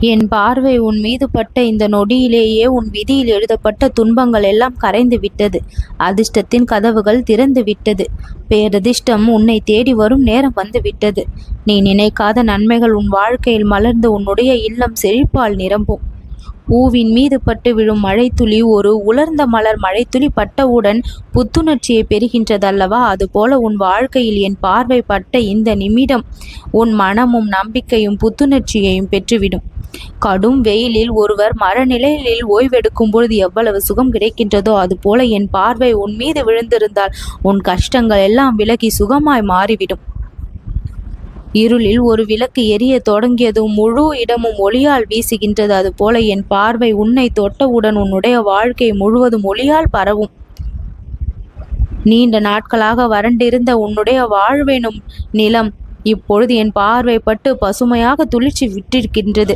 என் பார்வை உன் மீது பட்ட இந்த நொடியிலேயே உன் விதியில் எழுதப்பட்ட துன்பங்கள் எல்லாம் கரைந்து விட்டது. அதிர்ஷ்டத்தின் கதவுகள் திறந்து விட்டது. பேரதிர்ஷ்டம் உன்னை தேடி வரும் நேரம் வந்து விட்டது. நீ நினைக்காத நன்மைகள் உன் வாழ்க்கையில் மலர்ந்து உன்னுடைய இல்லம் செழிப்பால் நிரம்பும். பூவின் மீது பட்டு விழும் மழைத்துளி ஒரு உலர்ந்த மலர் மழைத்துளி பட்டவுடன் புத்துணர்ச்சியை பெறுகின்றதல்லவா? அதுபோல உன் வாழ்க்கையில் என் பார்வை பட்ட இந்த நிமிடம் உன் மனமும் நம்பிக்கையும் புத்துணர்ச்சியையும் பெற்றுவிடும். கடும் வெயிலில் ஒருவர் மரநிலையில் ஓய்வெடுக்கும் பொழுது எவ்வளவு சுகம் கிடைக்கின்றதோ அதுபோல என் பார்வை உன் மீது விழுந்திருந்தால் உன் கஷ்டங்கள் எல்லாம் விலகி சுகமாய் மாறிவிடும். இருளில் ஒரு விளக்கு எரிய தொடங்கியதும் முழு இடமும் ஒளியால் வீசுகின்றது. அதுபோல என் பார்வை உன்னை தொட்டவுடன் உன்னுடைய வாழ்க்கை முழுவதும் ஒளியால் பரவும். நீண்ட நாட்களாக வறண்டிருந்த உன்னுடைய வாழ்வெனும் நிலம் இப்பொழுது என் பார்வை பட்டு பசுமையாக துளிர்ச்சி விட்டிருக்கின்றது.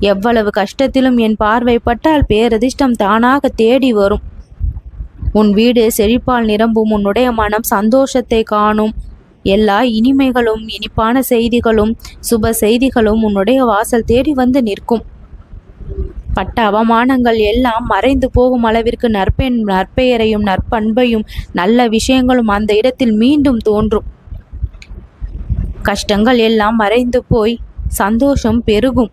எவ்வளவு கஷ்டத்திலும் என் பார்வை பட்டால் பேரதிர்ஷ்டம் தானாக தேடி வரும். உன் வீடு செழிப்பால் நிரம்பும். உன்னுடைய மனம் சந்தோஷத்தை காணும். எல்லா இனிமைகளும் இனிப்பான செய்திகளும் சுப செய்திகளும் உன்னுடைய வாசல் தேடி வந்து நிற்கும். பட்ட அவமானங்கள் எல்லாம் மறைந்து போகும் அளவிற்கு நற்பெண் நற்பெயரையும் நற்பண்பையும் நல்ல விஷயங்களும் அந்த இடத்தில் மீண்டும் தோன்றும். கஷ்டங்கள் எல்லாம் மறைந்து போய் சந்தோஷம் பெருகும்.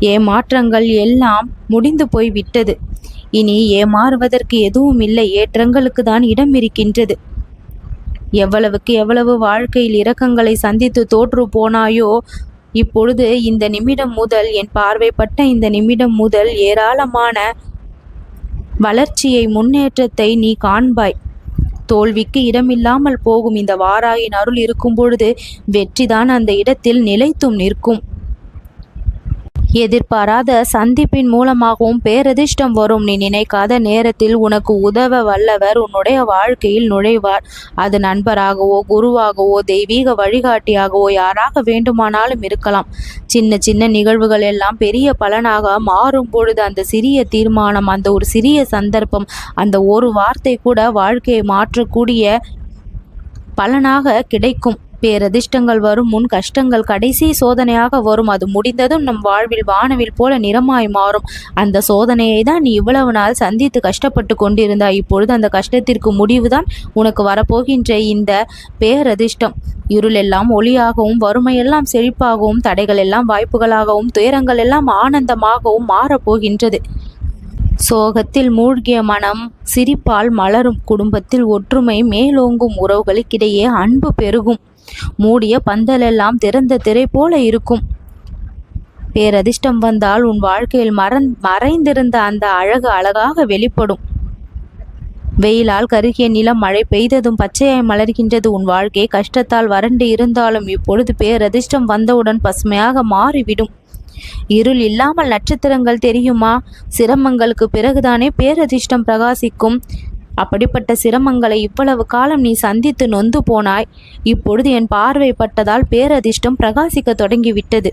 ஏமாற்றங்கள் எல்லாம் முடிந்து போய் விட்டது. இனி ஏமாறுவதற்கு எதுவும் இல்லை. ஏற்றங்களுக்கு தான் இடம் இருக்கின்றது. எவ்வளவுக்கு எவ்வளவு வாழ்க்கையில் இரக்கங்களை சந்தித்து தோற்று போனாயோ இப்பொழுது இந்த நிமிடம் முதல் என் பார்வைப்பட்ட இந்த நிமிடம் முதல் ஏராளமான வளர்ச்சியை முன்னேற்றத்தை நீ காண்பாய். தோல்விக்கு இடமில்லாமல் போகும் இந்த வாராயின் அருள் இருக்கும் பொழுது வெற்றிதான் அந்த இடத்தில் நிலைத்தும் நிற்கும். எதிர்பாராத சந்திப்பின் மூலமாகவும் பேரதிர்ஷ்டம் வரும். நீ நினைக்காத நேரத்தில் உனக்கு உதவ வல்லவர் உன்னுடைய வாழ்க்கையில் நுழைவார். அது நண்பராகவோ குருவாகவோ தெய்வீக வழிகாட்டியாகவோ யாராக வேண்டுமானாலும் இருக்கலாம். சின்ன சின்ன நிகழ்வுகள் எல்லாம் பெரிய பலனாக மாறும் பொழுது அந்த சிறிய தீர்மானம் அந்த ஒரு சிறிய சந்தர்ப்பம் அந்த ஒரு வார்த்தை கூட வாழ்க்கையை மாற்றக்கூடிய பலனாக கிடைக்கும். பேரதிர்ஷ்டங்கள் வரும் முன் கஷ்டங்கள் கடைசி சோதனையாக வரும். அது முடிந்ததும் நம் வாழ்வில் வானவில் போல நிறமாய் மாறும். அந்த சோதனையை தான் நீ இவ்வளவு நாள் சந்தித்து கஷ்டப்பட்டு கொண்டிருந்தாய். இப்பொழுது அந்த கஷ்டத்திற்கு முடிவுதான் உனக்கு வரப்போகின்ற இந்த பேரதிர்ஷ்டம். இருள் எல்லாம் ஒளியாகவும் வறுமையெல்லாம் செழிப்பாகவும் தடைகள் எல்லாம் வாய்ப்புகளாகவும் துயரங்கள் எல்லாம் ஆனந்தமாகவும் மாறப்போகின்றது. சோகத்தில் மூழ்கிய மனம் சிரிப்பால் மலரும். குடும்பத்தில் ஒற்றுமை மேலோங்கும் உறவுகளுக்கிடையே அன்பு பெருகும். மூடிய பந்தலெல்லாம் திறந்த திரை போல இருக்கும். பேரதிர்ஷ்டம் வந்தால் உன் வாழ்க்கையில் மறந் மறைந்திருந்த அந்த அழகு அழகாக வெளிப்படும். வெயிலால் கருகிய நிலம் மழை பெய்ததும் பச்சையாய் மலர்கின்றது. உன் வாழ்க்கை கஷ்டத்தால் வறண்டு இருந்தாலும் இப்பொழுது பேரதிர்ஷ்டம் வந்தவுடன் பசுமையாக மாறிவிடும். இருள் இல்லாமல் நட்சத்திரங்கள் தெரியுமா? சிரமங்களுக்கு பிறகுதானே பேரதிர்ஷ்டம் பிரகாசிக்கும். அப்படிப்பட்ட சிரமங்களை இவ்வளவு காலம் நீ சந்தித்து நொந்து போனாய். இப்பொழுது என் பார்வைப்பட்டதால் பேரதிர்ஷ்டம் பிரகாசிக்க தொடங்கிவிட்டது.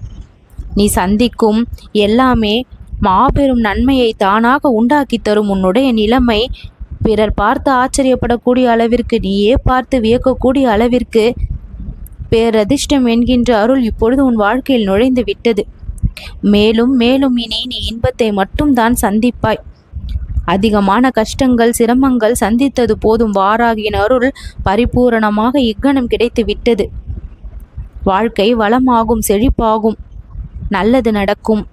நீ சந்திக்கும் எல்லாமே மாபெரும் நன்மையை தானாக உண்டாக்கி தரும். உன்னுடைய நிலைமை பிறர் பார்த்து ஆச்சரியப்படக்கூடிய அளவிற்கு நீயே பார்த்து வியக்கக்கூடிய அளவிற்கு பேரதிர்ஷ்டம் என்கின்ற அருள் இப்பொழுது உன் வாழ்க்கையில் நுழைந்து விட்டது. மேலும் மேலும் இனி நீ இன்பத்தை மட்டும் தான் சந்திப்பாய். அதிகமான கஷ்டங்கள் சிரமங்கள் சந்தித்தது போதும் வாராகின் அருள் பரிபூரணமாக இக்கணம் கிடைத்து விட்டது வாழ்க்கை வளமாகும் செழிப்பாகும் நல்லது நடக்கும்.